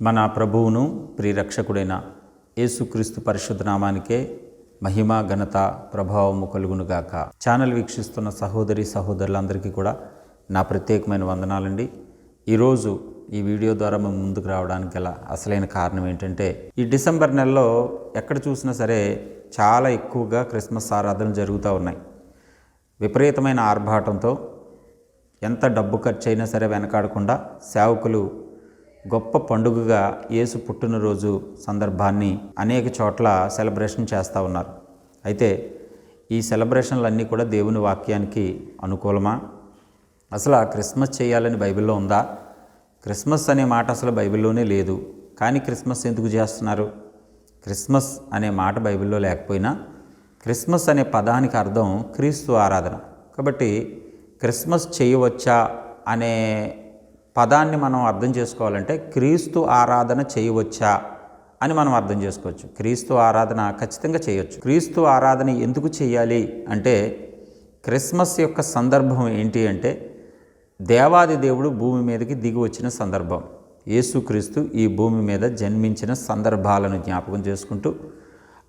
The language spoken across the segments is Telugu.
మన ప్రభువును ప్రియరక్షకుడైన యేసుక్రీస్తు పరిశుద్ధనామానికే మహిమ ఘనత ప్రభావము కలుగునుగాక. ఛానల్ వీక్షిస్తున్న సహోదరి సహోదరులందరికీ కూడా నా ప్రత్యేకమైన వందనాలండి. ఈరోజు ఈ వీడియో ద్వారా మేము ముందుకు రావడానికి గల అసలైన కారణం ఏంటంటే ఈ డిసెంబర్ నెలలో ఎక్కడ చూసినా సరే చాలా ఎక్కువగా క్రిస్మస్ ఆరాధనలు జరుగుతూ ఉన్నాయి. విపరీతమైన ఆర్భాటంతో ఎంత డబ్బు ఖర్చు అయినా సరే వెనకాడకుండా సేవకులు గొప్ప పండుగగా యేసు పుట్టినరోజు సందర్భాన్ని అనేక చోట్ల సెలబ్రేషన్ చేస్తూ ఉన్నారు. అయితే ఈ సెలబ్రేషన్లన్నీ కూడా దేవుని వాక్యానికి అనుకూలమా? అసలు ఆ క్రిస్మస్ చేయాలని బైబిల్లో ఉందా? క్రిస్మస్ అనే మాట అసలు బైబిల్లోనే లేదు. కానీ క్రిస్మస్ ఎందుకు చేస్తున్నారు? క్రిస్మస్ అనే మాట బైబిల్లో లేకపోయినా క్రిస్మస్ అనే పదానికి అర్థం క్రీస్తు ఆరాధన. కాబట్టి క్రిస్మస్ చేయవచ్చా అనే పదాన్ని మనం అర్థం చేసుకోవాలంటే క్రీస్తు ఆరాధన చేయవచ్చా అని మనం అర్థం చేసుకోవచ్చు. క్రీస్తు ఆరాధన ఖచ్చితంగా చేయొచ్చు. క్రీస్తు ఆరాధన ఎందుకు చేయాలి అంటే క్రిస్మస్ యొక్క సందర్భం ఏంటి అంటే దేవాది దేవుడు భూమి మీదకి దిగి వచ్చిన సందర్భం. యేసుక్రీస్తు ఈ భూమి మీద జన్మించిన సందర్భాలను జ్ఞాపకం చేసుకుంటూ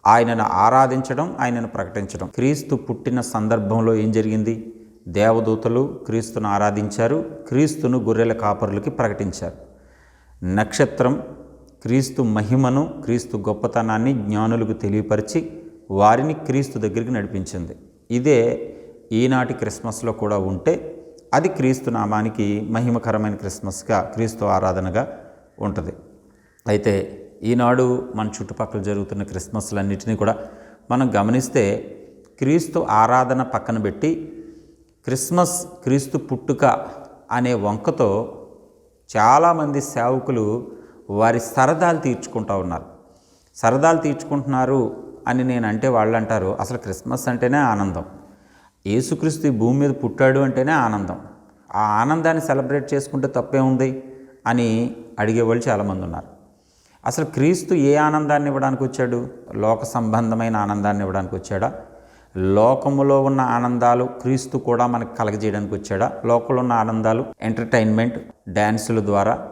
ఆయనను ఆరాధించడం ఆయనను ప్రకటించడం. క్రీస్తు పుట్టిన సందర్భంలో ఏం జరిగింది? దేవదూతలు క్రీస్తును ఆరాధించారు క్రీస్తును గొర్రెల కాపరులకి ప్రకటించారు. నక్షత్రం క్రీస్తు మహిమను క్రీస్తు గొప్పతనాన్ని జ్ఞానులకు తెలియపరిచి వారిని క్రీస్తు దగ్గరికి నడిపించింది. ఇదే ఈనాటి క్రిస్మస్లో కూడా ఉంటే అది క్రీస్తు నామానికి మహిమకరమైన క్రిస్మస్గా క్రీస్తు ఆరాధనగా ఉంటుంది. అయితే ఈనాడు మన చుట్టుపక్కల జరుగుతున్న క్రిస్మస్లన్నిటినీ కూడా మనం గమనిస్తే క్రీస్తు ఆరాధన పక్కన పెట్టి క్రిస్మస్ క్రీస్తు పుట్టుక అనే వంకతో చాలామంది సేవకులు వారి సరదాలు తీర్చుకుంటూ ఉన్నారు. సరదాలు తీర్చుకుంటున్నారు అని నేను అంటే వాళ్ళు అంటారు అసలు క్రిస్మస్ అంటేనే ఆనందం. యేసుక్రీస్తు ఈ భూమి మీద పుట్టాడు అంటేనే ఆనందం. ఆ ఆనందాన్ని సెలబ్రేట్ చేసుకుంటే తప్పే ఉంది అని అడిగేవాళ్ళు చాలామంది ఉన్నారు. అసలు క్రీస్తు ఏ ఆనందాన్ని ఇవ్వడానికి వచ్చాడు లోక సంబంధమైన ఆనందాన్ని ఇవ్వడానికి వచ్చాడా లోకములో ఉన్న ఆనందాలు క్రీస్తు కూడా మనకు కలగజేయడానికి వచ్చాడా? లోకంలో ఉన్న ఆనందాలు ఎంటర్టైన్మెంట్ డ్యాన్సుల ద్వారా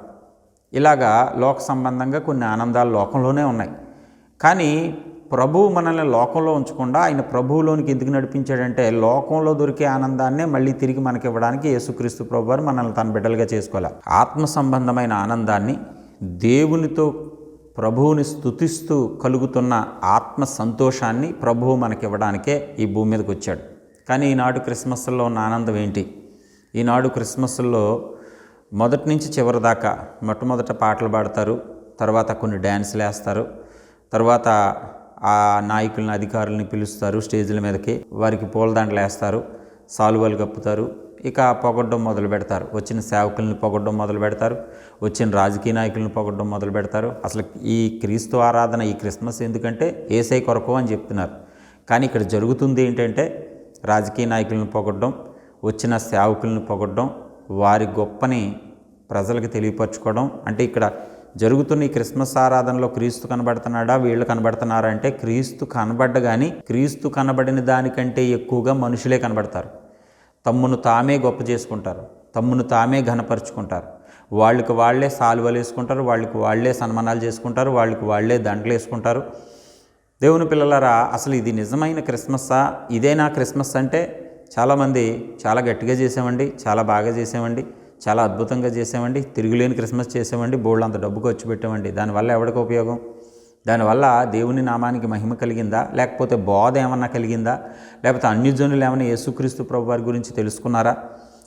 ఇలాగా లోక సంబంధంగా కొన్ని ఆనందాలు లోకంలోనే ఉన్నాయి. కానీ ప్రభువు మనల్ని లోకంలో ఉంచకుండా ఆయన ప్రభువులోనికి ఎందుకు నడిపించాడంటే లోకంలో దొరికే ఆనందాన్నే మళ్ళీ తిరిగి మనకి ఇవ్వడానికి యేసుక్రీస్తు ప్రభు వారు మనల్ని తన బిడ్డలుగా చేసుకోవాలి. ఆత్మ సంబంధమైన ఆనందాన్ని దేవునితో ప్రభువుని స్తుతిస్తూ కలుగుతున్న ఆత్మ సంతోషాన్ని ప్రభువు మనకి ఇవ్వడానికే ఈ భూమి మీదకి వచ్చాడు. కానీ ఈనాడు క్రిస్మస్లో ఉన్న ఆనందం ఏంటి? ఈనాడు క్రిస్మస్లో మొదటి నుంచి చివరి దాకా మొట్టమొదట పాటలు పాడతారు తర్వాత కొన్ని డ్యాన్సులు వేస్తారు తర్వాత ఆ నాయకులను అధికారులని పిలుస్తారు స్టేజ్ల మీదకి వారికి పూలదండలు వేస్తారు సాలువలు కప్పుతారు ఇక పొగడ్డం మొదలు పెడతారు. వచ్చిన సేవకుల్ని పొగడ్డం మొదలు పెడతారు. వచ్చిన రాజకీయ నాయకులను పొగడ్డం మొదలు పెడతారు. అసలు ఈ క్రీస్తు ఆరాధన ఈ క్రిస్మస్ ఎందుకంటే ఏసై కొరకు అని చెప్తున్నారు. కానీ ఇక్కడ జరుగుతుంది ఏంటంటే రాజకీయ నాయకులను పొగడ్డం వచ్చిన సేవకులను పొగడ్డం వారి గొప్పని ప్రజలకు తెలియపరచుకోవడం అంటే ఇక్కడ జరుగుతున్న ఈ క్రిస్మస్ ఆరాధనలో క్రీస్తు కనబడుతున్నాడా వీళ్ళు కనబడుతున్నారా అంటే క్రీస్తు కనబడ్డ కానీ క్రీస్తు కనబడిన దానికంటే ఎక్కువగా మనుషులే కనబడతారు. తమ్మును తామే గొప్ప చేసుకుంటారు. తమ్మును తామే ఘనపరుచుకుంటారు. వాళ్ళకి వాళ్ళే సాల్వలు వేసుకుంటారు. వాళ్ళకి వాళ్ళే సన్మానాలు చేసుకుంటారు. వాళ్ళకి వాళ్ళే దండలు వేసుకుంటారు. దేవుని పిల్లలారా అసలు ఇది నిజమైన క్రిస్మస్సా ఇదేనా క్రిస్మస్ అంటే? చాలామంది చాలా గట్టిగా చేసామండి చాలా బాగా చేసామండి చాలా అద్భుతంగా చేసామండి తిరుగులేని క్రిస్మస్ చేసామండి బోళ్ళు అంత డబ్బు ఖర్చు పెట్టామండి దానివల్ల ఎవరికి ఉపయోగం? దానివల్ల దేవుని నామానికి మహిమ కలిగిందా? లేకపోతే బోధ ఏమన్నా కలిగిందా? లేకపోతే అన్యజనులు ఏమైనా యేసుక్రీస్తు ప్రభు వారి గురించి తెలుసుకున్నారా?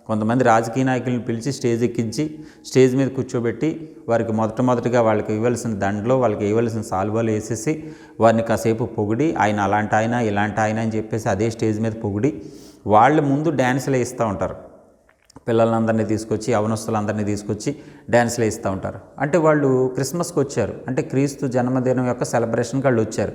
కొంతమంది రాజకీయ నాయకులను పిలిచి స్టేజ్ ఎక్కించి స్టేజ్ మీద కూర్చోబెట్టి వారికి మొదట మొదటిగా వాళ్ళకి ఇవ్వాల్సిన దండలో వాళ్ళకి ఇవ్వాల్సిన సాల్వాలు వేసేసి వారిని కాసేపు పొగిడి ఆయన అలాంటి ఆయన ఇలాంటి ఆయన అని చెప్పేసి అదే స్టేజ్ మీద పొగిడి వాళ్ళ ముందు డ్యాన్సులు వేస్తూ ఉంటారు. పిల్లలందరినీ తీసుకొచ్చి అవనస్తులందరినీ తీసుకొచ్చి డ్యాన్స్లు వేస్తూ ఉంటారు. అంటే వాళ్ళు క్రిస్మస్కి వచ్చారు. అంటే క్రీస్తు జన్మదినం యొక్క సెలబ్రేషన్కి వాళ్ళు వచ్చారు.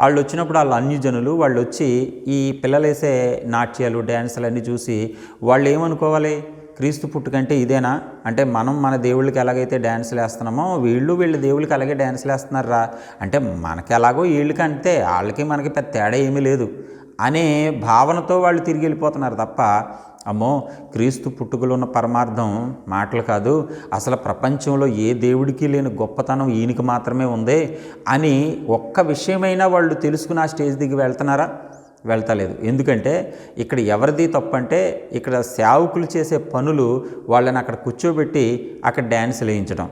వాళ్ళు వచ్చినప్పుడు వాళ్ళు అన్యజనులు వాళ్ళు వచ్చి ఈ పిల్లలు వేసే నాట్యాలు డ్యాన్సులు అన్నీ చూసి వాళ్ళు ఏమనుకోవాలి? క్రీస్తు పుట్టుకంటే ఇదేనా? అంటే మనం మన దేవుళ్ళకి ఎలాగైతే డ్యాన్సులు వేస్తున్నామో వీళ్ళు వీళ్ళ దేవుళ్ళకి అలాగే డ్యాన్సులు వేస్తున్నారా? అంటే మనకి ఎలాగో వీళ్ళకి అంతే వాళ్ళకి మనకి పెద్ద తేడా ఏమీ లేదు. అనే భావనతో వాళ్ళు తిరిగి వెళ్ళిపోతున్నారు తప్ప అమ్మో క్రీస్తు పుట్టుకలో ఉన్న పరమార్థం మాటలు కాదు అసలు ప్రపంచంలో ఏ దేవుడికి లేని గొప్పతనం ఈయనకి మాత్రమే ఉంది అని ఒక్క విషయమైనా వాళ్ళు తెలుసుకుని ఆ స్టేజ్ దిగి వెళ్తున్నారా? వెళ్తలేదు. ఎందుకంటే ఇక్కడ ఎవరిది తప్పు అంటే ఇక్కడ సేవకులు చేసే పనులు వాళ్ళని అక్కడ కూర్చోబెట్టి అక్కడ డ్యాన్స్ వేయించడం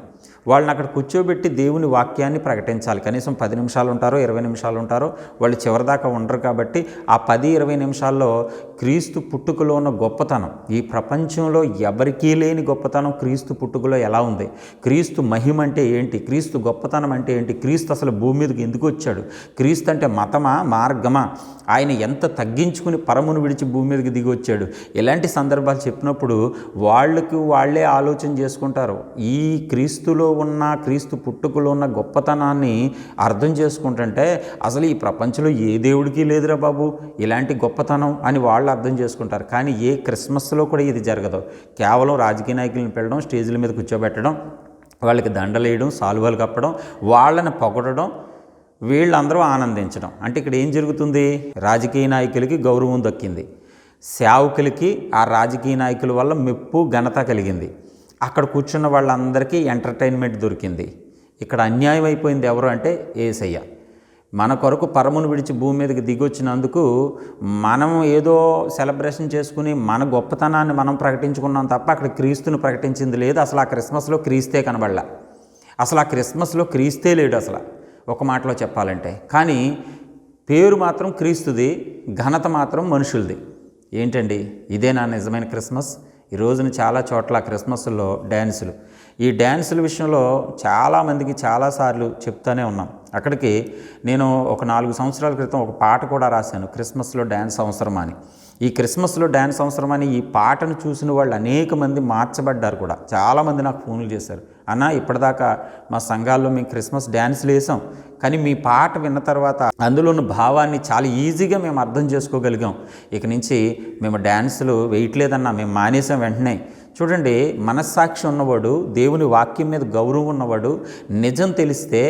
వాళ్ళని అక్కడ కూర్చోబెట్టి దేవుని వాక్యాన్ని ప్రకటించాలి. కనీసం పది నిమిషాలు ఉంటారో ఇరవై నిమిషాలు ఉంటారో వాళ్ళు చివరిదాకా ఉండరు కాబట్టి ఆ పది ఇరవై నిమిషాల్లో క్రీస్తు పుట్టుకలో ఉన్న గొప్పతనం. ఈ ప్రపంచంలో ఎవరికీ లేని గొప్పతనం క్రీస్తు పుట్టుకలో ఎలా ఉంది? క్రీస్తు మహిమ అంటే ఏంటి? క్రీస్తు గొప్పతనం అంటే ఏంటి? క్రీస్తు అసలు భూమి మీదకి ఎందుకు వచ్చాడు? క్రీస్తు అంటే మతమా మార్గమా? ఆయన ఎంత తగ్గించుకుని పరమును విడిచి భూమి మీదకి దిగి వచ్చాడు? ఇలాంటి సందర్భాలు చెప్పినప్పుడు వాళ్ళకు వాళ్ళే ఆలోచన చేసుకుంటారు. ఈ క్రీస్తులో ఉన్న క్రీస్తు పుట్టుకలో ఉన్న గొప్పతనాన్ని అర్థం చేసుకుంటుంటే అసలు ఈ ప్రపంచంలో ఏ దేవుడికి లేదురా బాబు. ఇలాంటి గొప్పతనం అని వాళ్ళు అర్థం చేసుకుంటారు. కానీ ఏ క్రిస్మస్లో కూడా ఇది జరగదు. కేవలం రాజకీయ నాయకులను పెళ్ళడం స్టేజ్ల మీద కూర్చోబెట్టడం వాళ్ళకి దండలేయడం సాల్వాలు కప్పడం వాళ్ళని పొగడడం వీళ్ళందరూ ఆనందించడం. అంటే ఇక్కడ ఏం జరుగుతుంది? రాజకీయ నాయకులకి గౌరవం దక్కింది. సేవకులకి ఆ రాజకీయ నాయకుల వల్ల మెప్పు ఘనత కలిగింది. అక్కడ కూర్చున్న వాళ్ళందరికీ ఎంటర్టైన్మెంట్ దొరికింది. ఇక్కడ అన్యాయం అయిపోయింది ఎవరు అంటే ఏసయ్య. మన కొరకు పరమును విడిచి భూమి మీదకి దిగొచ్చినందుకు మనం ఏదో సెలబ్రేషన్ చేసుకుని మన గొప్పతనాన్ని మనం ప్రకటించుకున్నాం తప్ప అక్కడ క్రీస్తుని ప్రకటించింది లేదు. అసలు ఆ క్రిస్మస్లో క్రీస్తే కనబడలా. అసలు ఆ క్రిస్మస్లో క్రీస్తే లేడు అసలు. ఒక మాటలో చెప్పాలంటే. కానీ పేరు మాత్రం క్రీస్తుది ఘనత మాత్రం మనుషులది. ఏంటండి? ఇదే నా నిజమైన క్రిస్మస్. ఈ రోజున చాలా చోట్ల క్రిస్మస్లో డ్యాన్సులు. ఈ డ్యాన్సుల విషయంలో చాలామందికి చాలాసార్లు చెప్తానే ఉన్నాం. అక్కడికి నేను ఒక నాలుగు సంవత్సరాల క్రితం ఒక పాట కూడా రాశాను క్రిస్మస్లో డ్యాన్స్ అవసరం అని. ఈ క్రిస్మస్లో డ్యాన్స్ అవసరమని ఈ పాటను చూసిన వాళ్ళు అనేక మంది మార్చబడ్డారు కూడా. చాలామంది నాకు ఫోన్లు చేశారు. అన్న ఇప్పటిదాకా మా సంఘాల్లో మేము క్రిస్మస్ డ్యాన్స్లు వేసాం కానీ మీ పాట విన్న తర్వాత అందులో ఉన్న భావాన్ని చాలా ఈజీగా మేము అర్థం చేసుకోగలిగాం. ఇక నుంచి మేము డ్యాన్సులు వేయట్లేదన్నా మేము మానేసాం వెంటనే. చూడండి మనస్సాక్షి ఉన్నవాడు దేవుని వాక్యం మీద గౌరవం ఉన్నవాడు నిజం తెలిస్తే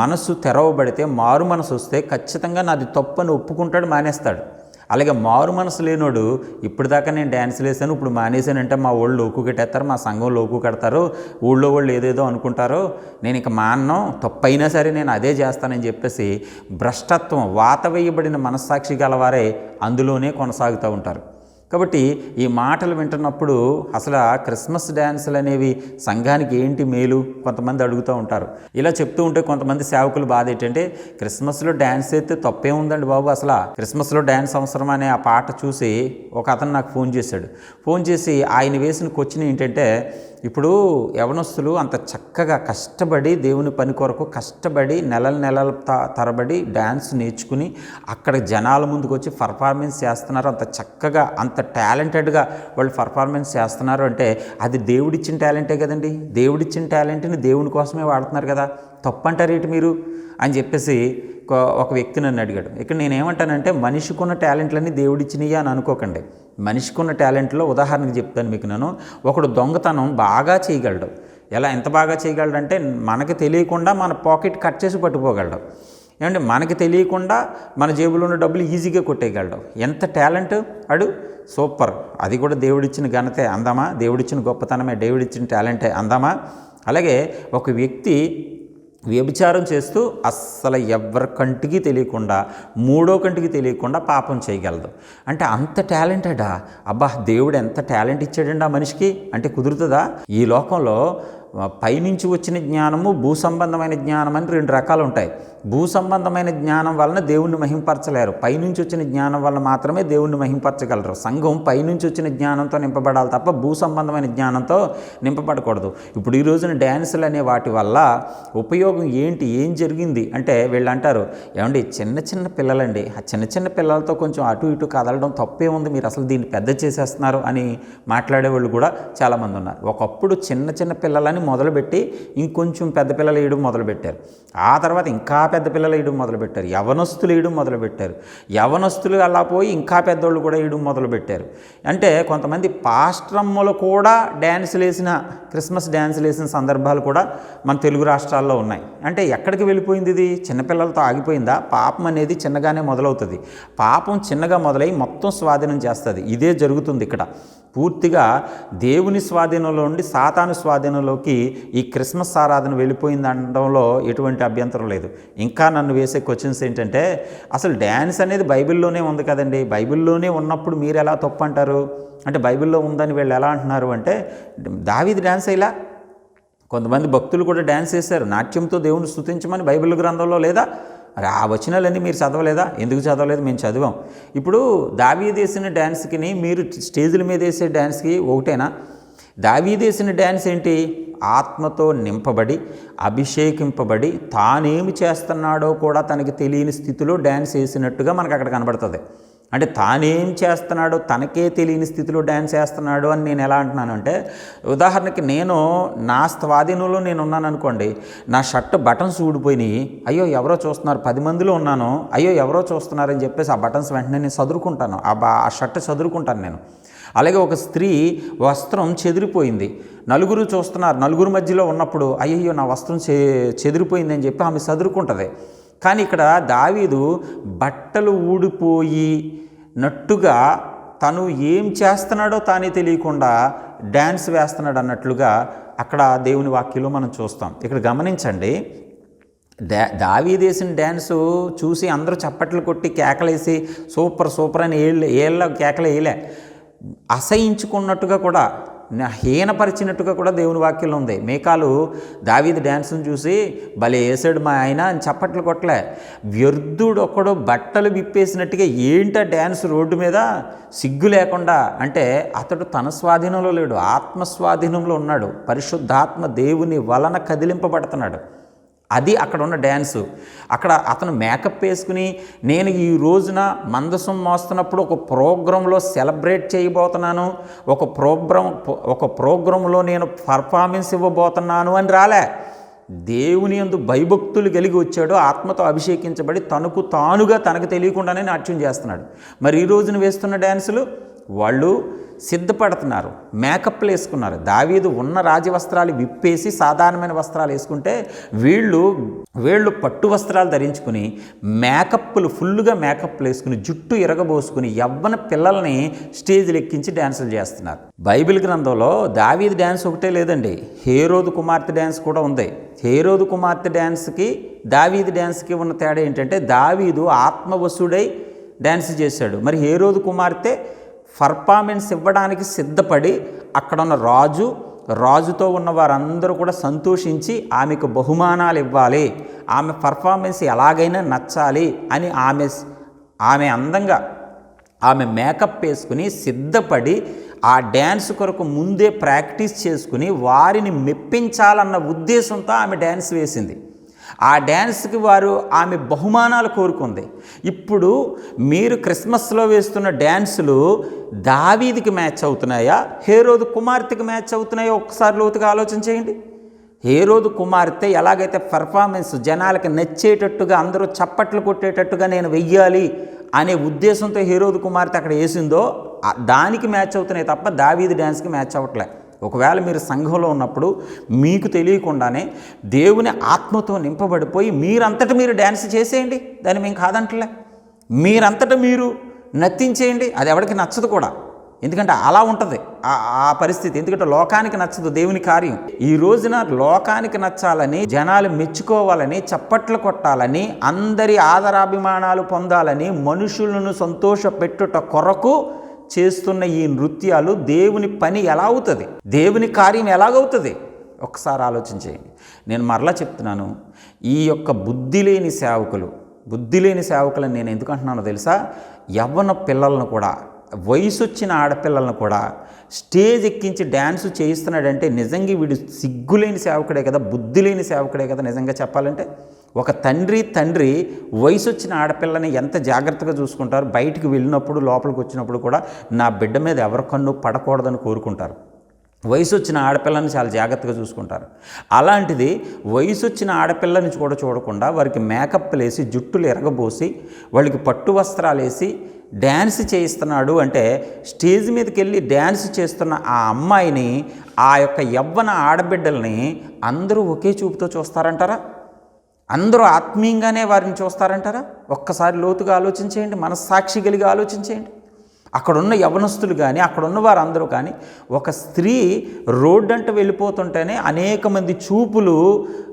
మనసు తెరవబడితే మారు మనసు వస్తే ఖచ్చితంగా నాది తప్పని ఒప్పుకుంటాడు మానేస్తాడు. అలాగే మారు మనసు లేనోడు ఇప్పుడు దాకా నేను డ్యాన్స్ వేసాను ఇప్పుడు మానేసానంటే మా వాళ్ళు లోకు కట్టేస్తారు మా సంఘం లోకు కడతారు ఊళ్ళో వాళ్ళు ఏదేదో అనుకుంటారో నేను ఇక మాన్నం తప్పైనా సరే నేను అదే చేస్తానని చెప్పేసి భ్రష్టత్వం వాత వేయబడిన మనస్సాక్షి గలవారే అందులోనే కొనసాగుతూ ఉంటారు. కాబట్టి ఈ మాటలు వింటున్నప్పుడు అసలు ఆ క్రిస్మస్ డ్యాన్సులు అనేవి సంఘానికి ఏంటి మేలు? కొంతమంది అడుగుతూ ఉంటారు. ఇలా చెప్తూ ఉంటే కొంతమంది సేవకులు బాధ ఏంటంటే క్రిస్మస్లో డ్యాన్స్ అయితే తప్పే ఉందండి బాబు అసలు. క్రిస్మస్లో డ్యాన్స్ అవసరం అనే ఆ పాట చూసి ఒక అతను నాకు ఫోన్ చేశాడు. ఫోన్ చేసి ఆయన వేసిన క్వశ్చన్ ఏంటంటే ఇప్పుడు యవనస్తులు అంత చక్కగా కష్టపడి దేవుని పని కొరకు కష్టపడి నెలల నెలల త- తరబడి డ్యాన్స్ నేర్చుకుని అక్కడ జనాల ముందుకు వచ్చి పర్ఫార్మెన్స్ చేస్తున్నారు. అంత చక్కగా అంత టాలెంటెడ్గా వాళ్ళు పర్ఫార్మెన్స్ చేస్తున్నారు అంటే అది దేవుడిచ్చిన టాలెంటే కదండి. దేవుడిచ్చిన టాలెంట్ని దేవుని కోసమే వాడుతున్నారు కదా. తప్పంటారు ఏంటి మీరు? అని చెప్పేసి ఒక- వ్యక్తి నన్ను అడిగాడు. ఇక్కడ నేనేమంటానంటే మనిషికున్న టాలెంట్లన్నీ దేవుడిచ్చినవి అని అనుకోకండి. మనిషికున్న టాలెంట్లో ఉదాహరణకు చెప్తాను మీకు నేను. ఒకడు దొంగతనం బాగా చేయగలడు. ఎలా ఎంత బాగా చేయగలడంటే మనకి తెలియకుండా మన పాకెట్ కట్ చేసి పట్టుకోగలడు. ఏమంటే మనకి తెలియకుండా మన జేబులో ఉన్న డబ్బులు ఈజీగా కొట్టేయగలడు. ఎంత టాలెంట్? అడు సూపర్. అది కూడా దేవుడిచ్చిన ఘనతే అందామా? దేవుడిచ్చిన గొప్పతనమే దేవుడిచ్చిన టాలెంటే అందామా? అలాగే ఒక వ్యక్తి వ్యభిచారం చేస్తూ అస్సలు ఎవరి కంటికి తెలియకుండా మూడో కంటికి తెలియకుండా పాపం చేయగలదు. అంటే అంత టాలెంటెడా అబ్బా దేవుడు ఎంత టాలెంట్ ఇచ్చాడండి ఆ మనిషికి? అంటే కుదురుతుందా? ఈ లోకంలో పైనుంచి వచ్చిన జ్ఞానము భూ సంబంధమైన జ్ఞానం అని రెండు రకాలు ఉంటాయి భూ సంబంధమైన జ్ఞానం వలన దేవుణ్ణి మహింపరచలేరు. పైనుంచి వచ్చిన జ్ఞానం వల్ల మాత్రమే దేవుణ్ణి మహింపరచగలరు. సంఘం పైనుంచి వచ్చిన జ్ఞానంతో నింపబడాలి తప్ప భూ సంబంధమైన జ్ఞానంతో నింపబడకూడదు. ఇప్పుడు ఈ రోజున డ్యాన్సులు అనే వాటి వల్ల ఉపయోగం ఏంటి? ఏం జరిగింది? అంటే వీళ్ళు అంటారు ఏమండి చిన్న చిన్న పిల్లలండి. ఆ చిన్న చిన్న పిల్లలతో కొంచెం అటు ఇటు కదలడం తప్పే ఉంది మీరు అసలు దీన్ని పెద్ద చేసేస్తున్నారు? అని మాట్లాడేవాళ్ళు కూడా చాలామంది ఉన్నారు. ఒకప్పుడు చిన్న చిన్న పిల్లలని మొదలుపెట్టి ఇంకొంచెం పెద్ద పిల్లలు వేయడం మొదలుపెట్టారు. ఆ తర్వాత ఇంకా పెద్ద పిల్లలు వేయడం మొదలుపెట్టారు. యవనస్తులు వేయడం మొదలుపెట్టారు. యవనస్తులు అలా పోయి ఇంకా పెద్దోళ్ళు కూడా వేయడం మొదలుపెట్టారు. అంటే కొంతమంది పాస్ట్రమ్మలు కూడా డ్యాన్సులు వేసిన క్రిస్మస్ డ్యాన్సులు వేసిన సందర్భాలు కూడా మన తెలుగు రాష్ట్రాల్లో ఉన్నాయి. అంటే ఎక్కడికి వెళ్ళిపోయింది ఇది? చిన్నపిల్లలతో ఆగిపోయిందా? పాపం అనేది చిన్నగానే మొదలవుతుంది. పాపం చిన్నగా మొదలై మొత్తం స్వాధీనం చేస్తుంది. ఇదే జరుగుతుంది ఇక్కడ. పూర్తిగా దేవుని స్వాధీనంలో నుండి సాతాను స్వాధీనంలోకి ఈ క్రిస్మస్ ఆరాధన వెళ్ళిపోయింది అనడంలో ఎటువంటి అభ్యంతరం లేదు. ఇంకా నన్ను వేసే క్వశ్చన్స్ ఏంటంటే అసలు డ్యాన్స్ అనేది బైబిల్లోనే ఉంది కదండి. బైబిల్లోనే ఉన్నప్పుడు మీరు ఎలా తప్పు అంటారు అంటే బైబిల్లో ఉందని వీళ్ళు ఎలా అంటున్నారు అంటే దావీది డ్యాన్స్ ఇలా? కొంతమంది భక్తులు కూడా డ్యాన్స్ చేశారు నాట్యంతో దేవుని స్థుతించమని బైబిల్ గ్రంథంలో లేదా? మరి ఆ వచనాలన్నీ మీరు చదవలేదా? ఎందుకు చదవలేదు? మేము చదివాం. ఇప్పుడు దావీదేసిన డ్యాన్స్కి మీరు స్టేజ్ల మీద వేసే డ్యాన్స్కి ఒకటేనా? దావీదేసిన డ్యాన్స్ ఏంటి? ఆత్మతో నింపబడి అభిషేకింపబడి తానేమి చేస్తున్నాడో కూడా తనకి తెలియని స్థితిలో డ్యాన్స్ వేసినట్టుగా మనకు అక్కడ కనబడుతుంది. అంటే తానేం చేస్తున్నాడో తనకే తెలియని స్థితిలో డ్యాన్స్ చేస్తున్నాడు అని నేను ఎలా అంటున్నాను అంటే ఉదాహరణకి నేను నా స్వాధీనంలో నేను ఉన్నాను అనుకోండి నా షర్ట్ బటన్స్ ఊడిపోయినాయి అయ్యో ఎవరో చూస్తున్నారు పది మందిలో ఉన్నాను అయ్యో ఎవరో చూస్తున్నారని చెప్పేసి ఆ బటన్స్ వెంటనే నేను చదువుకుంటాను ఆ బా ఆ షర్ట్ చదువుకుంటాను నేను. అలాగే ఒక స్త్రీ వస్త్రం చెదిరిపోయింది. నలుగురు చూస్తున్నారు. నలుగురు మధ్యలో ఉన్నప్పుడు అయ్యయ్యో నా వస్త్రం చె చెదిరిపోయిందని చెప్పి ఆమె చదురుకుంటుంది కానీ ఇక్కడ దావీదు బట్టలు ఊడిపోయి నట్టుగా తను ఏం చేస్తున్నాడో తానే తెలియకుండా డ్యాన్స్ వేస్తున్నాడు అన్నట్లుగా అక్కడ దేవుని వాక్యంలో మనం చూస్తాం. ఇక్కడ గమనించండి. డా దావీదేసిన డ్యాన్సు చూసి అందరూ చప్పట్లు కొట్టి కేకలేసి సూపర్ సూపర్ అని ఏళ్ళు ఏళ్ళ కేకలు వేయలే. అసహించుకున్నట్టుగా కూడా హీనపరిచినట్టుగా కూడా దేవుని వాక్యంలో ఉంది. మేకాలు దావీది డ్యాన్స్ను చూసి భలే వేసాడు మా ఆయన అని చప్పట్లు కొట్టలే. వ్యర్థుడు ఒకడు బట్టలు విప్పేసినట్టుగా ఏంట డ్యాన్స్ రోడ్డు మీద? సిగ్గు లేకుండా. అంటే అతడు తన స్వాధీనంలో లేడు ఆత్మ స్వాధీనంలో ఉన్నాడు. పరిశుద్ధాత్మ దేవుని వలన కదిలింపబడుతున్నాడు. అది అక్కడ ఉన్న డ్యాన్సు. అక్కడ అతను మేకప్ వేసుకుని నేను ఈ రోజున మందసం మోస్తున్నప్పుడు ఒక ప్రోగ్రాంలో సెలబ్రేట్ చేయబోతున్నాను. ఒక ప్రోగ్రాం ఒక ప్రోగ్రాంలో నేను పర్ఫార్మెన్స్ ఇవ్వబోతున్నాను అని రాలే. దేవుని యందు భయభక్తులు కలిగి వచ్చాడు ఆత్మతో అభిషేకించబడి తనకు తానుగా తనకు తెలియకుండానే నాట్యం చేస్తున్నాడు. మరి ఈ రోజున వేస్తున్న డ్యాన్సులు వాళ్ళు సిద్ధపడుతున్నారు. మేకప్లు వేసుకున్నారు. దావీదు ఉన్న రాజవస్త్రాలు విప్పేసి సాధారణమైన వస్త్రాలు వేసుకుంటే వీళ్ళు వీళ్ళు పట్టు వస్త్రాలు ధరించుకుని మేకప్లు ఫుల్గా మేకప్లు వేసుకుని జుట్టు ఇరగబోసుకుని యవ్వన పిల్లల్ని స్టేజ్లు ఎక్కించి డ్యాన్సులు చేస్తున్నారు. బైబిల్ గ్రంథంలో దావీది డ్యాన్స్ ఒకటే లేదండి. హేరోదు కుమార్తె డ్యాన్స్ కూడా ఉంది. హేరోదు కుమార్తె డ్యాన్స్కి దావీది డ్యాన్స్కి ఉన్న తేడా ఏంటంటే దావీదు ఆత్మవసుడై డ్యాన్స్ చేశాడు. మరి హేరోదు కుమార్తె పర్ఫార్మెన్స్ ఇవ్వడానికి సిద్ధపడి అక్కడ ఉన్న రాజు రాజుతో ఉన్న వారందరూ కూడా సంతోషించి ఆమెకు బహుమానాలు ఇవ్వాలి. ఆమె పర్ఫార్మెన్స్ ఎలాగైనా నచ్చాలి అని ఆమె ఆమె అందంగా ఆమె మేకప్ వేసుకుని సిద్ధపడి ఆ డ్యాన్స్ కొరకు ముందే ప్రాక్టీస్ చేసుకుని వారిని మెప్పించాలన్న ఉద్దేశంతో ఆమె డ్యాన్స్ వేసింది. ఆ డ్యాన్స్కి వారు ఆమె బహుమానాలు కోరుకుంది. ఇప్పుడు మీరు క్రిస్మస్లో వేస్తున్న డ్యాన్సులు దావీదికి మ్యాచ్ అవుతున్నాయా? హేరోదు కుమార్తెకి మ్యాచ్ అవుతున్నాయో? ఒక్కసారి లోతుగా ఆలోచన చేయండి. హేరోదు కుమార్తె ఎలాగైతే పెర్ఫార్మెన్స్ జనాలకి నచ్చేటట్టుగా అందరూ చప్పట్లు కొట్టేటట్టుగా నేను వెయ్యాలి అనే ఉద్దేశంతో హేరోదు కుమార్తె అక్కడ వేసిందో దానికి మ్యాచ్ అవుతున్నాయి తప్ప దావీది డ్యాన్స్కి మ్యాచ్ అవ్వట్లే. ఒకవేళ మీరు సంఘంలో ఉన్నప్పుడు మీకు తెలియకుండానే దేవుని ఆత్మతో నింపబడిపోయి మీరంతట మీరు డ్యాన్స్ చేసేయండి. దాన్ని మేము కాదంటలే. మీరంతట మీరు నర్తించేయండి అది ఎవరికి నచ్చదు కూడా. ఎందుకంటే అలా ఉంటుంది. ఆ- ఆ పరిస్థితి. ఎందుకంటే లోకానికి నచ్చదు దేవుని కార్యం. ఈ రోజున లోకానికి నచ్చాలని జనాలు మెచ్చుకోవాలని చప్పట్లు కొట్టాలని అందరి ఆదరాభిమానాలు పొందాలని మనుషులను సంతోషపెట్టుట కొరకు చేస్తున్న ఈ నృత్యాలు దేవుని పని ఎలా అవుతుంది? దేవుని కార్యం ఎలాగవుతుంది? ఒకసారి ఆలోచించేయండి నేను మరలా చెప్తున్నాను ఈ యొక్క బుద్ధి లేని సేవకులు బుద్ధి లేని సేవకులను నేను ఎందుకు అంటున్నానో తెలుసా? యవ్వన పిల్లలను కూడా వయసు వచ్చిన ఆడపిల్లలను కూడా స్టేజ్ ఎక్కించి డ్యాన్స్ చేయిస్తున్నాడంటే నిజంగా వీడు సిగ్గులేని సేవకుడే కదా బుద్ధి లేని సేవకుడే కదా నిజంగా చెప్పాలంటే? ఒక తండ్రి తండ్రి వయసు వచ్చిన ఆడపిల్లని ఎంత జాగ్రత్తగా చూసుకుంటారు? బయటికి వెళ్ళినప్పుడు లోపలికి వచ్చినప్పుడు కూడా నా బిడ్డ మీద ఎవరి కన్ను పడకూడదని కోరుకుంటారు. వయసు వచ్చిన ఆడపిల్లని చాలా జాగ్రత్తగా చూసుకుంటారు. అలాంటిది వయసు వచ్చిన ఆడపిల్లని కూడా చూడకుండా వారికి మేకప్లు వేసి జుట్టులు ఎరగబోసి వాళ్ళకి పట్టు వస్త్రాలు వేసి డ్యాన్స్ చేయిస్తున్నాడు అంటే స్టేజ్ మీదకి వెళ్ళి డ్యాన్స్ చేస్తున్న ఆ అమ్మాయిని ఆ యొక్క యవ్వన ఆడబిడ్డల్ని అందరూ ఒకే చూపుతో చూస్తారంటారా? అందరూ ఆత్మీయంగానే వారిని చూస్తారంటారా? ఒక్కసారి లోతుగా ఆలోచించేయండి మనస్సాక్షి కలిగి ఆలోచించేయండి. అక్కడున్న యవనస్తులు కానీ అక్కడున్న వారందరూ కానీ ఒక స్త్రీ రోడ్డంట వెళ్ళిపోతుంటేనే అనేక మంది చూపులు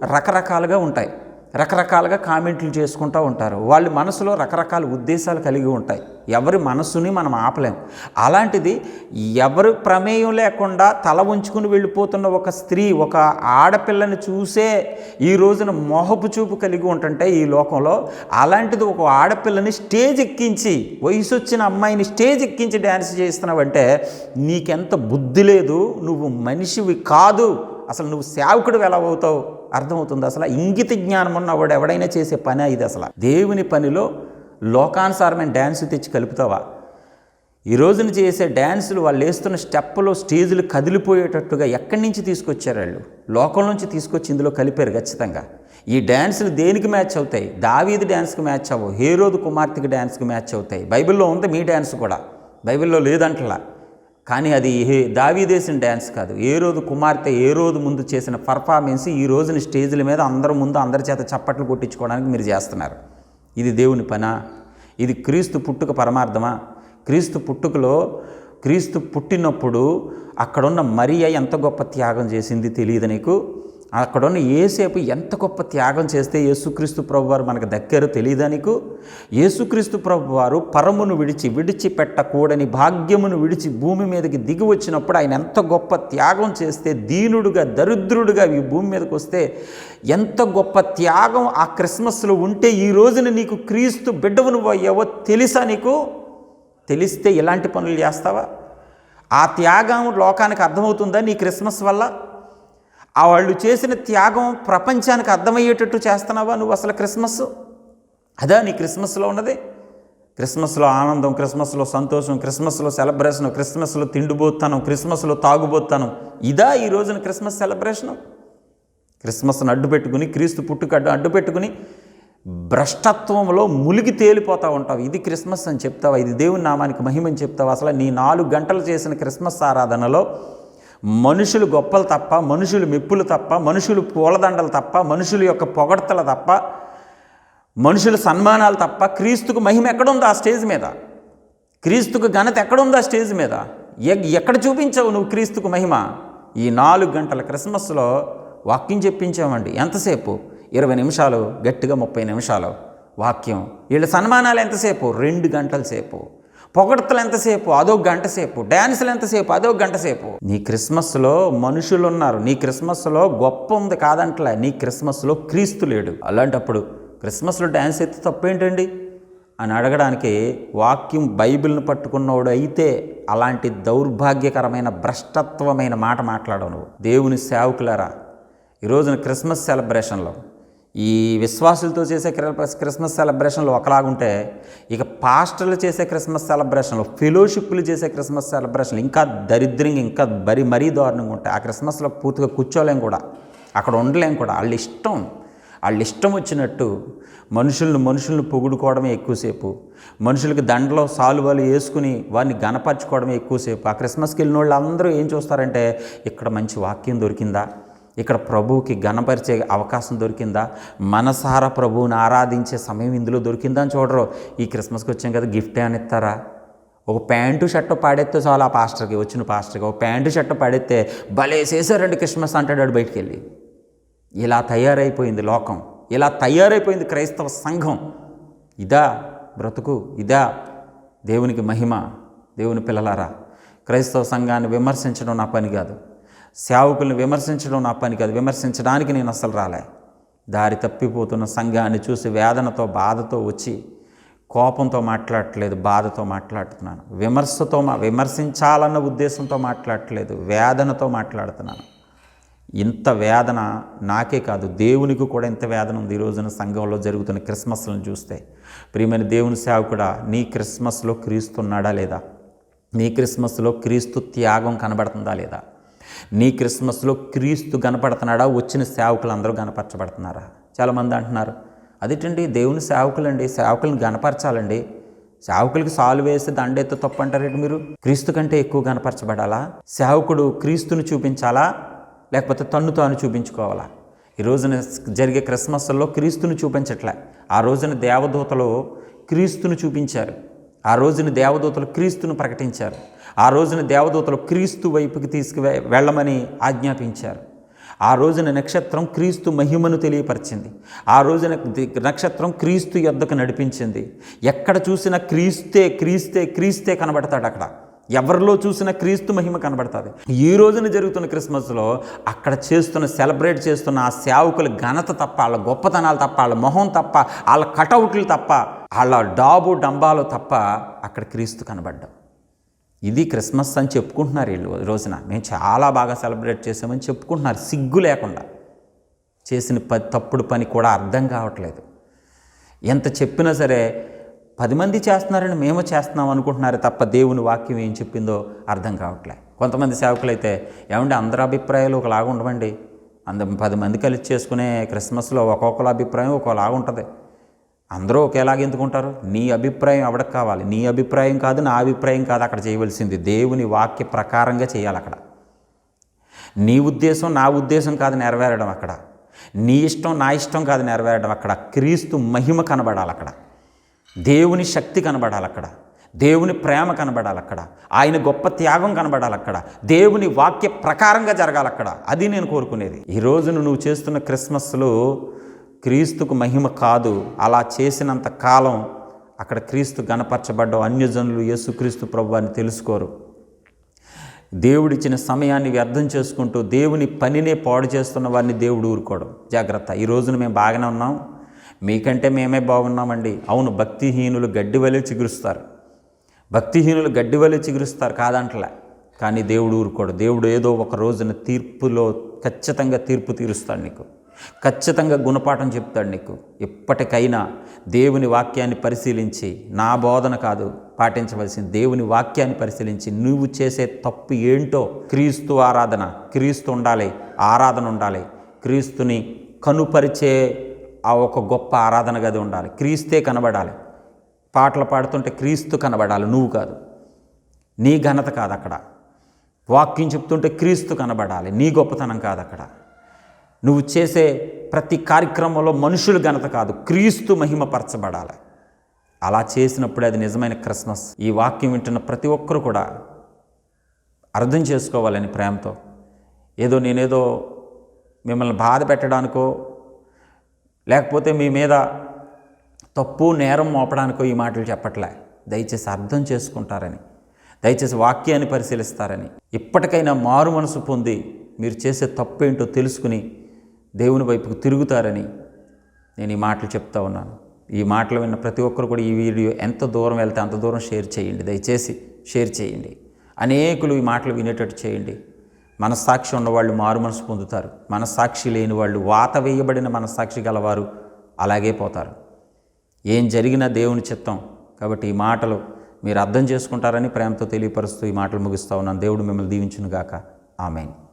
రకరకాలుగా ఉంటాయి. రకరకాలుగా కామెంట్లు చేసుకుంటూ ఉంటారు. వాళ్ళ మనసులో రకరకాల ఉద్దేశాలు కలిగి ఉంటాయి. ఎవరి మనస్సుని మనం ఆపలేం. అలాంటిది ఎవరి ప్రమేయం లేకుండా తల ఉంచుకుని వెళ్ళిపోతున్న ఒక స్త్రీ ఒక ఆడపిల్లని చూసే ఈ రోజున మోహపు చూపు కలిగి ఉంటుంటే ఈ లోకంలో అలాంటిది ఒక ఆడపిల్లని స్టేజ్ ఎక్కించి వయసు వచ్చిన అమ్మాయిని స్టేజ్ ఎక్కించి డ్యాన్స్ చేస్తున్నావంటే నీకెంత బుద్ధి లేదు. నువ్వు మనిషివి కాదు. అసలు నువ్వు సేవకుడు ఎలా అవుతావు? అర్థమవుతుంది అసలు. ఇంగిత జ్ఞానం ఉన్నవాడు ఎవడైనా చేసే పని ఇది అసలు. దేవుని పనిలో లోకానుసారమైన డ్యాన్స్ తెచ్చి కలుపుతావా? ఈ రోజున చేసే డ్యాన్సులు వాళ్ళు వేస్తున్న స్టెప్పులు స్టేజ్లు కదిలిపోయేటట్టుగా ఎక్కడి నుంచి తీసుకొచ్చారు వాళ్ళు? లోకం నుంచి తీసుకొచ్చి ఇందులో కలిపారు ఖచ్చితంగా. ఈ డ్యాన్సులు దేనికి మ్యాచ్ అవుతాయి? దావీది డ్యాన్స్కి మ్యాచ్ అవ్వవు హేరోదు కుమార్తెకి డ్యాన్స్కి మ్యాచ్ అవుతాయి. బైబిల్లో ఉంది మీ డ్యాన్స్ కూడా. బైబిల్లో లేదంటలా. కానీ అది హే దావీదేసిన డ్యాన్స్ కాదు. ఏ రోజు కుమార్తె ఏ రోజు ముందు చేసిన పర్ఫార్మెన్స్ ఈ రోజున స్టేజ్ల మీద అందరి ముందు అందరి చేత చప్పట్లు కొట్టించుకోవడానికి మీరు చేస్తున్నారు. ఇది దేవుని పనా? ఇది క్రీస్తు పుట్టుక పరమార్థమా? క్రీస్తు పుట్టుకలో క్రీస్తు పుట్టినప్పుడు అక్కడున్న మరియ ఎంత గొప్ప త్యాగం చేసింది తెలియదు నీకు? అక్కడున్న ఏసేపు ఎంత గొప్ప త్యాగం చేస్తే యేసుక్రీస్తు ప్రభు వారు మనకు దక్కారో తెలియదా నీకు? యేసుక్రీస్తు ప్రభు వారు పరమును విడిచి విడిచిపెట్టకూడని భాగ్యమును విడిచి భూమి మీదకి దిగి వచ్చినప్పుడు ఆయన ఎంత గొప్ప త్యాగం చేస్తే దీనుడుగా దరిద్రుడుగా ఈ భూమి మీదకి వస్తే ఎంత గొప్ప త్యాగం ఆ క్రిస్మస్లో ఉంటే ఈ రోజున నీకు క్రీస్తు బిడ్డవు నువ్వు అయ్యావో తెలుసా నీకు? తెలిస్తే ఇలాంటి పనులు చేస్తావా? ఆ త్యాగం లోకానికి అర్థమవుతుందా నీ క్రిస్మస్ వల్ల? ఆ వాళ్ళు చేసిన త్యాగం ప్రపంచానికి అర్థమయ్యేటట్టు చేస్తున్నావా నువ్వు అసలు క్రిస్మస్? అదా నీ క్రిస్మస్లో ఉన్నది? క్రిస్మస్లో ఆనందం క్రిస్మస్లో సంతోషం క్రిస్మస్లో సెలబ్రేషన్ క్రిస్మస్లో తిండిపోతాను క్రిస్మస్లో తాగుబోతాను. ఇదా ఈ రోజున క్రిస్మస్ సెలబ్రేషను? క్రిస్మస్ను అడ్డు పెట్టుకుని క్రీస్తు పుట్టుకడ్డు అడ్డు పెట్టుకుని భ్రష్టత్వంలో ములిగి తేలిపోతూ ఉంటావు. ఇది క్రిస్మస్ అని చెప్తావా? ఇది దేవుని నామానికి మహిమని చెప్తావా? అసలు నీ నాలుగు గంటలు చేసిన క్రిస్మస్ ఆరాధనలో మనుషులు గొప్పలు తప్ప మనుషులు మెప్పులు తప్ప మనుషులు పూలదండలు తప్ప మనుషుల యొక్క పొగడ్తలు తప్ప మనుషుల సన్మానాలు తప్ప క్రీస్తుకు మహిమ ఎక్కడుందో ఆ స్టేజ్ మీద? క్రీస్తుకు ఘనత ఎక్కడుందో ఆ స్టేజ్ మీద? ఎక్కడ చూపించావు నువ్వు క్రీస్తుకు మహిమ? ఈ నాలుగు గంటల క్రిస్మస్లో వాక్యం చెప్పించామండి. ఎంతసేపు? ఇరవై నిమిషాలు గట్టిగా ముప్పై నిమిషాలు వాక్యం. వీళ్ళ సన్మానాలు ఎంతసేపు? రెండు గంటల సేపు. పొగడతలు ఎంతసేపు? అదో గంట సేపు డ్యాన్సులు ఎంతసేపు? అదో గంట సేపు నీ క్రిస్మస్లో మనుషులు ఉన్నారు నీ క్రిస్మస్లో గొప్ప ఉంది కాదంటలే. నీ క్రిస్మస్లో క్రీస్తు లేడు. అలాంటప్పుడు క్రిస్మస్లో డ్యాన్స్ ఎత్తి తప్పేంటండి? అని అడగడానికి వాక్యం బైబిల్ని పట్టుకున్నవాడు అయితే అలాంటి దౌర్భాగ్యకరమైన భ్రష్టత్వమైన మాట మాట్లాడవు నువ్వు. దేవుని సేవకులారా ఈ రోజున క్రిస్మస్ సెలబ్రేషన్లో ఈ విశ్వాసులతో చేసే క్రిస్మస్ సెలబ్రేషన్లు ఒకలాగుంటే ఇక పాస్టర్లు చేసే క్రిస్మస్ సెలబ్రేషన్లు ఫెలోషిప్లు చేసే క్రిస్మస్ సెలబ్రేషన్లు ఇంకా దరిద్రంగా ఇంకా బరి మరీ దారుణంగా ఉంటాయి. ఆ క్రిస్మస్లో పూర్తిగా కూర్చోలేం కూడా. అక్కడ ఉండలేం కూడా. వాళ్ళ ఇష్టం వాళ్ళ ఇష్టం వచ్చినట్టు మనుషులను మనుషులను పొగుడుకోవడమే ఎక్కువసేపు. మనుషులకి దండలో సాలువాలు వేసుకుని వారిని గనపరచుకోవడమే ఎక్కువసేపు. ఆ క్రిస్మస్కి వెళ్ళిన వాళ్ళు అందరూ ఏం చూస్తారంటే ఇక్కడ మంచి వాక్యం దొరికిందా? ఇక్కడ ప్రభువుకి గణపరిచే అవకాశం దొరికిందా? మనసారా ప్రభువుని ఆరాధించే సమయం ఇందులో దొరికిందా అని చూడరు. ఈ క్రిస్మస్కి వచ్చాం కదా గిఫ్ట్ అని ఇస్తారా? ఒక ప్యాంటు షర్టు పాడెత్తే చాలు ఆ పాస్టర్కి వచ్చిన పాస్టర్కి. ఒక ప్యాంటు షర్టు పాడెత్తే భలే చేశారండి క్రిస్మస్ అంటాడు వాడు బయటికి వెళ్ళి ఇలా తయారైపోయింది లోకం. ఇలా తయారైపోయింది క్రైస్తవ సంఘం. ఇదా బ్రతుకు ఇదా దేవునికి మహిమ దేవుని పిల్లలారా. క్రైస్తవ సంఘాన్ని విమర్శించడం నా పని కాదు. సేవకుల్ని విమర్శించడం నా పని కాదు. విమర్శించడానికి నేను అసలు రాలే. దారి తప్పిపోతున్న సంఘాన్ని చూసి వేదనతో బాధతో వచ్చి కోపంతో మాట్లాడట్లేదు బాధతో మాట్లాడుతున్నాను. విమర్శతో మా విమర్శించాలన్న ఉద్దేశంతో మాట్లాడట్లేదు వేదనతో మాట్లాడుతున్నాను. ఇంత వేదన నాకే కాదు. దేవునికి కూడా ఇంత వేదన ఉంది ఈ రోజున సంఘంలో జరుగుతున్న క్రిస్మస్లను చూస్తే. ప్రియమైన దేవుని సేవకుడా నీ క్రిస్మస్లో క్రీస్తున్నాడా లేదా? నీ క్రిస్మస్లో క్రీస్తు త్యాగం కనబడుతుందా లేదా? నీ క్రిస్మస్లో క్రీస్తు కనపడుతున్నాడా? వచ్చిన సేవకులు అందరూ కనపరచబడుతున్నారా? చాలామంది అంటున్నారు అదేంటండి? దేవుని సేవకులండి సేవకులను గనపరచాలండి సేవకులకి సాలు వేసి దండెత్త తప్పు అంటారేంటి మీరు? క్రీస్తు కంటే ఎక్కువ కనపరచబడాలా? సేవకుడు క్రీస్తుని చూపించాలా? లేకపోతే తన్ను తాను చూపించుకోవాలా? ఈ రోజున జరిగే క్రిస్మస్లో క్రీస్తుని చూపించట్లే. ఆ రోజున దేవదూతలు క్రీస్తుని చూపించారు. ఆ రోజున దేవదూతలు క్రీస్తును ప్రకటించారు. ఆ రోజున దేవదూతలు క్రీస్తు వైపుకి తీసుకు వెళ్ళమని ఆజ్ఞాపించారు. ఆ రోజున నక్షత్రం క్రీస్తు మహిమను తెలియపరిచింది. ఆ రోజున నక్షత్రం క్రీస్తు యొద్దకు నడిపించింది. ఎక్కడ చూసినా క్రీస్తే క్రీస్తే క్రీస్తే కనబడతాడు అక్కడ. ఎవరిలో చూసినా క్రీస్తు మహిమ కనబడుతుంది. ఈ రోజున జరుగుతున్న క్రిస్మస్లో అక్కడ చేస్తున్న సెలబ్రేట్ చేస్తున్న ఆ సేవకుల ఘనత తప్ప వాళ్ళ గొప్పతనాలు తప్ప వాళ్ళ మొహం తప్ప వాళ్ళ కటౌట్లు తప్ప వాళ్ళ డాబు డంబాలు తప్ప అక్కడ క్రీస్తు కనబడ్డాం. ఇది క్రిస్మస్ అని చెప్పుకుంటున్నారు వీళ్ళు రోజున. మేము చాలా బాగా సెలబ్రేట్ చేసామని చెప్పుకుంటున్నారు. సిగ్గు లేకుండా. చేసిన ప తప్పుడు పని కూడా అర్థం కావట్లేదు. ఎంత చెప్పినా సరే పది మంది చేస్తున్నారని మేము చేస్తున్నాం అనుకుంటున్నారు తప్ప దేవుని వాక్యం ఏం చెప్పిందో అర్థం కావట్లే. కొంతమంది సేవకులైతే ఏమంటే అందరి అభిప్రాయాలు ఒకలాగా ఉండవండి. అంద పది మంది కలిసి చేసుకునే క్రిస్మస్లో ఒక్కొక్కల అభిప్రాయం ఒకలాగా ఉంటుంది. అందరూ ఒకేలాగా ఎందుకుంటారు? నీ అభిప్రాయం ఎవరికి కావాలి? నీ అభిప్రాయం కాదు నా అభిప్రాయం కాదు అక్కడ చేయవలసింది. దేవుని వాక్య ప్రకారంగా చేయాలి అక్కడ. నీ ఉద్దేశం నా ఉద్దేశం కాదు నెరవేరడం అక్కడ. నీ ఇష్టం నా ఇష్టం కాదు నెరవేరడం అక్కడ. క్రీస్తు మహిమ కనబడాలి అక్కడ. దేవుని శక్తి కనబడాలి అక్కడ. దేవుని ప్రేమ కనబడాలి అక్కడ. ఆయన గొప్ప త్యాగం కనబడాలి అక్కడ. దేవుని వాక్య ప్రకారంగా జరగాలి అక్కడ. అది నేను కోరుకునేది. ఈ రోజును నువ్వు చేస్తున్న క్రిస్మస్లో క్రీస్తుకు మహిమ కాదు. అలా చేసినంత కాలం అక్కడ క్రీస్తు గణపరచబడ్డ అన్యజనులు యేసుక్రీస్తు ప్రభు అని తెలుసుకోరు. దేవుడిచ్చిన సమయాన్ని వ్యర్థం చేసుకుంటూ దేవుని పనినే పాడు చేస్తున్న వారిని దేవుడు ఊరుకోవడం జాగ్రత్త. ఈ రోజున మేము బాగానే ఉన్నాం. మీకంటే మేమే బాగున్నామండి. అవును భక్తిహీనులు గడ్డి వలె చిగురుస్తారు. భక్తిహీనులు గడ్డి వలె చిగురుస్తారు కాదంటలే. కానీ దేవుడు ఊరుకోడు. దేవుడు ఏదో ఒక రోజున తీర్పులో ఖచ్చితంగా తీర్పు తీరుస్తాడు నీకు. ఖచ్చితంగా గుణపాఠం చెప్తాడు నీకు. ఎప్పటికైనా దేవుని వాక్యాన్ని పరిశీలించి నా బోధన కాదు పాటించవలసింది దేవుని వాక్యాన్ని పరిశీలించి నువ్వు చేసే తప్పు ఏంటో క్రీస్తు ఆరాధన క్రీస్తు ఉండాలి ఆరాధన ఉండాలి. క్రీస్తుని కనుపరిచే ఆ ఒక గొప్ప ఆరాధన గది ఉండాలి. క్రీస్తే కనబడాలి. పాటలు పాడుతుంటే క్రీస్తు కనబడాలి నువ్వు కాదు. నీ ఘనత కాదు అక్కడ. వాక్యం చెప్తుంటే క్రీస్తు కనబడాలి నీ గొప్పతనం కాదు అక్కడ. నువ్వు చేసే ప్రతి కార్యక్రమంలో మనుషుల ఘనత కాదు క్రీస్తు మహిమపరచబడాలి. అలా చేసినప్పుడు అది నిజమైన క్రిస్మస్. ఈ వాక్యం వింటున్న ప్రతి ఒక్కరు కూడా అర్థం చేసుకోవాలని ప్రేమతో. ఏదో నేనేదో మిమ్మల్ని బాధ పెట్టడానికో లేకపోతే మీ మీద తప్పు నేరం మోపడానికో ఈ మాటలు చెప్పట్లే. దయచేసి అర్థం చేసుకుంటారని దయచేసి వాక్యాన్ని పరిశీలిస్తారని. ఇప్పటికైనా మారు మనసు పొంది మీరు చేసే తప్పు ఏంటో తెలుసుకుని దేవుని వైపుకు తిరుగుతారని నేను ఈ మాటలు చెప్తా ఉన్నాను. ఈ మాటలు విన్న ప్రతి ఒక్కరు కూడా ఈ వీడియో ఎంత దూరం వెళ్తే అంత దూరం షేర్ చేయండి. దయచేసి షేర్ చేయండి. అనేకులు ఈ మాటలు వినేటట్టు చేయండి. మనస్సాక్షి ఉన్నవాళ్ళు మారు మనసు పొందుతారు. మనస్సాక్షి లేని వాళ్ళు వాత వేయబడిన మనస్సాక్షి గలవారు అలాగే పోతారు. ఏం జరిగినా దేవుని చిత్తం. కాబట్టి ఈ మాటలు మీరు అర్థం చేసుకుంటారని ప్రేమతో తెలియపరుస్తూ ఈ మాటలు ముగిస్తా ఉన్నాను. దేవుడు మిమ్మల్ని దీవించునుగాక. ఆమెను.